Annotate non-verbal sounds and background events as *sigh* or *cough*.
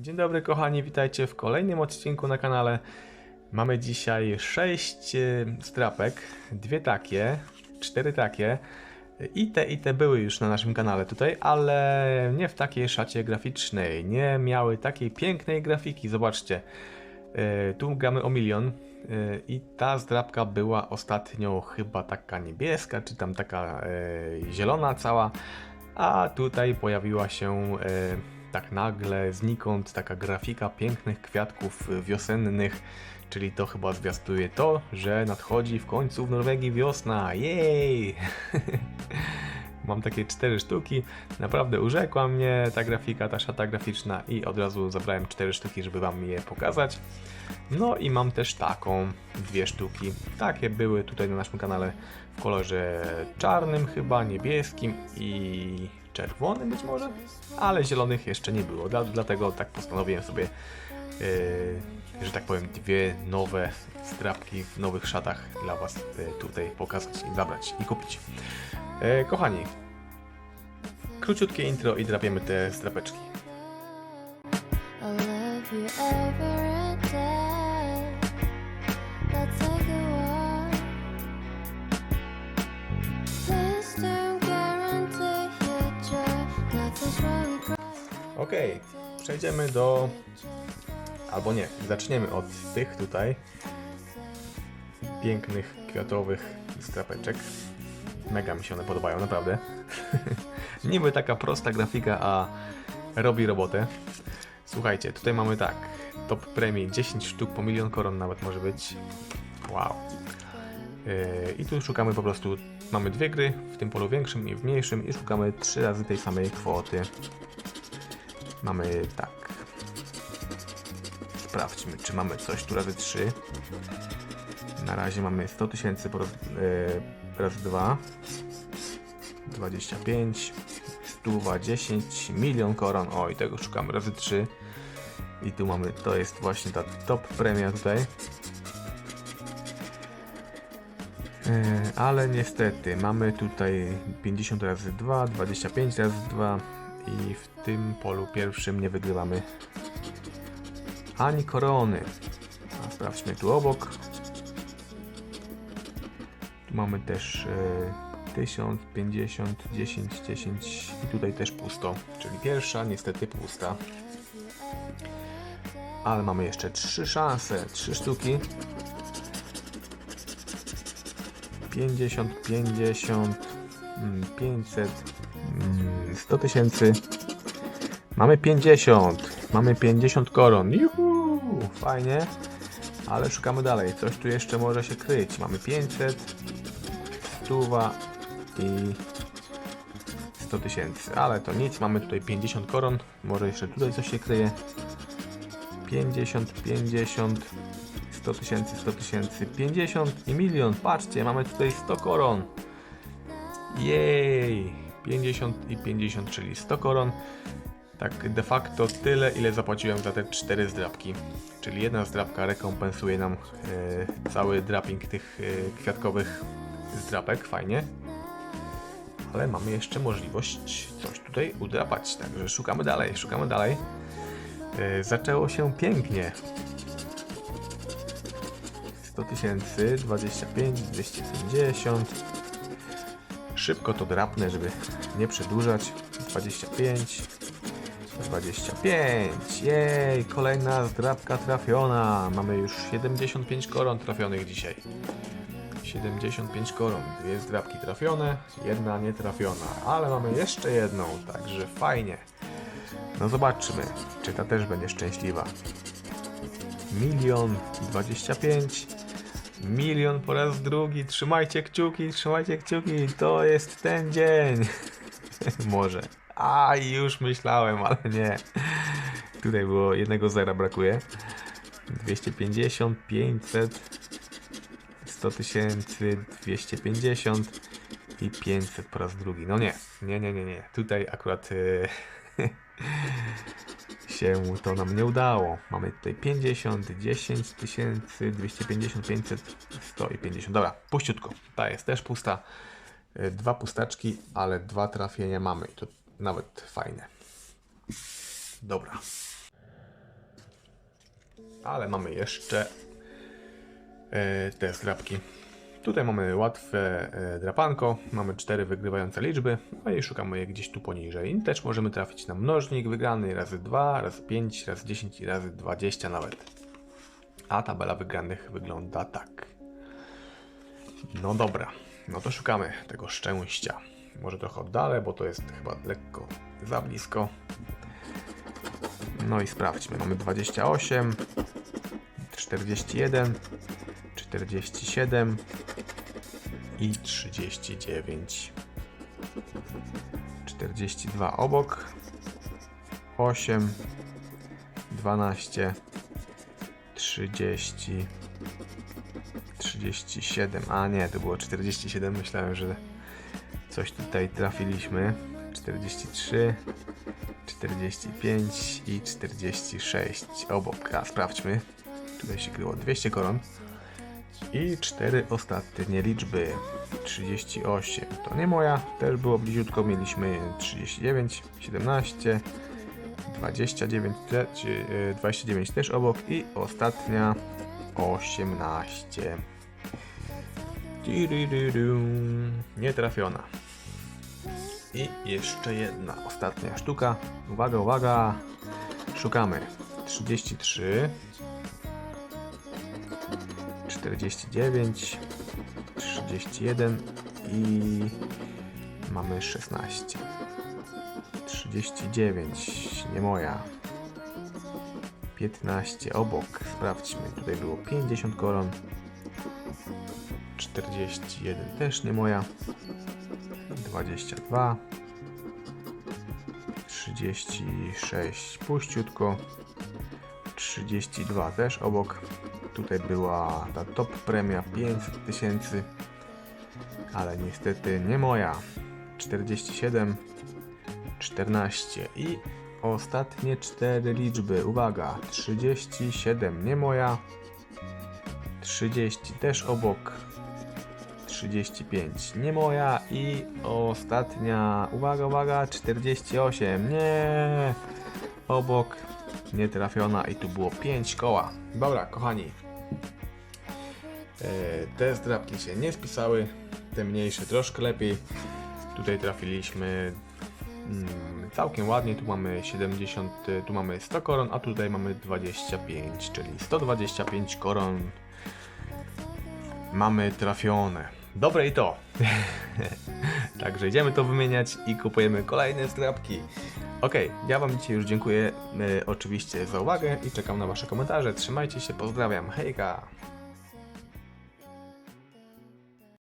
Dzień dobry kochani, witajcie w kolejnym odcinku na kanale. Mamy dzisiaj 6 strapek, dwie takie, cztery takie. I te i te były już na naszym kanale tutaj, ale nie w takiej szacie graficznej. Nie miały takiej pięknej grafiki, zobaczcie. E, Tu gramy o milion e, i ta zdrapka była ostatnio chyba taka niebieska, czy tam taka zielona cała, a tutaj pojawiła się tak nagle znikąd taka grafika pięknych kwiatków wiosennych, czyli to chyba zwiastuje to, że nadchodzi w końcu w Norwegii wiosna. Jej! *laughs* Mam takie cztery sztuki. Naprawdę urzekła mnie ta grafika, ta szata graficzna i od razu zabrałem cztery sztuki, żeby wam je pokazać. No i mam też taką, dwie sztuki. Takie były tutaj na naszym kanale w kolorze czarnym chyba, niebieskim i czerwonym być może, ale zielonych jeszcze nie było, dla, dlatego tak postanowiłem sobie, yy, że tak powiem, dwie nowe strapki w nowych szatach dla was yy, tutaj pokazać i zabrać i kupić. E, kochani, króciutkie intro i drapiemy te strapeczki. I'll love you. Okej, przejdziemy do. Albo nie, zaczniemy od tych tutaj pięknych, kwiatowych strapeczek. Mega mi się one podobają, naprawdę. *laughs* Niby taka prosta grafika, a robi robotę. Słuchajcie, tutaj mamy tak. Top premii 10 sztuk po milion koron nawet może być. Wow. Yy, I tu szukamy po prostu. Mamy dwie gry, w tym polu większym i w mniejszym, i szukamy trzy razy tej samej kwoty. Mamy tak. Sprawdźmy, czy mamy coś tu razy 3. Na razie mamy 100 tysięcy po raz, e, razy 2. 25. Stuwa 10. Milion koron. O, i tego szukamy razy 3. I tu mamy, to jest właśnie ta top premia tutaj. E, Ale niestety mamy tutaj 50 razy 2, 25 razy 2 i w tym polu pierwszym nie wygrywamy ani korony. A sprawdźmy tu obok. Tu mamy też e, 1000, 50, 10, 10 i tutaj też pusto, czyli pierwsza niestety pusta. Ale mamy jeszcze trzy szanse, trzy sztuki. 50, 50, mm, 500, mm, 100 tysięcy. Mamy 50, mamy 50 koron. Juhu, fajnie. Ale szukamy dalej. Coś tu jeszcze może się kryć. Mamy 500, stuwa i 100 tysięcy. Ale to nic, mamy tutaj 50 koron. Może jeszcze tutaj coś się kryje. 50, 50, 100 tysięcy, 100 tysięcy, 50 i milion. Patrzcie, mamy tutaj 100 koron. Jej! 50 i 50, czyli 100 koron. Tak de facto tyle, ile zapłaciłem za te 4 zdrapki. Czyli jedna zdrapka rekompensuje nam e, cały draping tych e, kwiatkowych zdrapek, fajnie. Ale mamy jeszcze możliwość coś tutaj udrapać, także szukamy dalej, szukamy dalej. E, zaczęło się pięknie. 100 tysięcy, 25, 250. Szybko to drapnę, żeby nie przedłużać. 25, 25. Jej, kolejna zdrapka trafiona. Mamy już 75 koron trafionych dzisiaj. 75 koron, dwie zdrapki trafione, jedna nietrafiona, ale mamy jeszcze jedną, także fajnie. No zobaczmy, czy ta też będzie szczęśliwa. Milion 25. Milion po raz drugi. Trzymajcie kciuki, trzymajcie kciuki. To jest ten dzień. *laughs* Może. A już myślałem, ale nie. Tutaj było jednego zera brakuje. 250, 500, 100 tysięcy, 250 i 500 po raz drugi. No nie, nie, nie, nie, nie. Tutaj akurat e, *laughs* się to nam nie udało. Mamy tutaj 50, 10 tysięcy, 250, 500, 100 i 50. Dobra, puściutko. Ta jest też pusta. E, Dwa pustaczki, ale dwa trafienia mamy i to nawet fajne. Dobra. ale mamy jeszcze e, te zdrapki. Tutaj mamy łatwe e, drapanko, mamy cztery wygrywające liczby, no i szukamy je gdzieś tu poniżej. Też możemy trafić na mnożnik wygrany razy 2, razy 5, razy 10 i razy 20 nawet. A tabela wygranych wygląda tak. No dobra, no to szukamy tego szczęścia. Może trochę oddalę, bo to jest chyba lekko za blisko. No i sprawdźmy. Mamy 28, 41, 47 i 39. 42 obok. 8, 12, 30, 37. A nie, to było 47. Myślałem, że coś tutaj trafiliśmy. 43, 45 i 46 obok. A sprawdźmy. Tutaj się kryło 200 koron. I cztery ostatnie liczby. 38 to nie moja, też było bliziutko. Mieliśmy 39, 17, 29, te- czy, e, 29 też obok i ostatnia 18. Tiriridum. Nie trafiona. I jeszcze jedna, ostatnia sztuka. Uwaga, uwaga. Szukamy. 33, 49, 31 i mamy 16. 39, nie moja. 15 obok, sprawdźmy, tutaj było 50 koron. 41 też nie moja. 22 36 puściutko 32 też obok tutaj była ta top premia 500 tysięcy ale niestety nie moja. 47 14 i ostatnie cztery liczby. Uwaga 37 nie moja. 30 też obok. 35 nie moja. I ostatnia, uwaga, uwaga, 48, nie, obok, nie trafiona i tu było 5 koła. Dobra, kochani, te zdrabki się nie spisały, te mniejsze troszkę lepiej, tutaj trafiliśmy mm, całkiem ładnie, tu mamy 70, tu mamy 100 koron, a tutaj mamy 25, czyli 125 koron mamy trafione. Dobre i to. *laughs* Także idziemy to wymieniać i kupujemy kolejne zdrabki. Ok, ja Wam dzisiaj już dziękuję e, oczywiście za uwagę i czekam na Wasze komentarze. Trzymajcie się, pozdrawiam, hejka!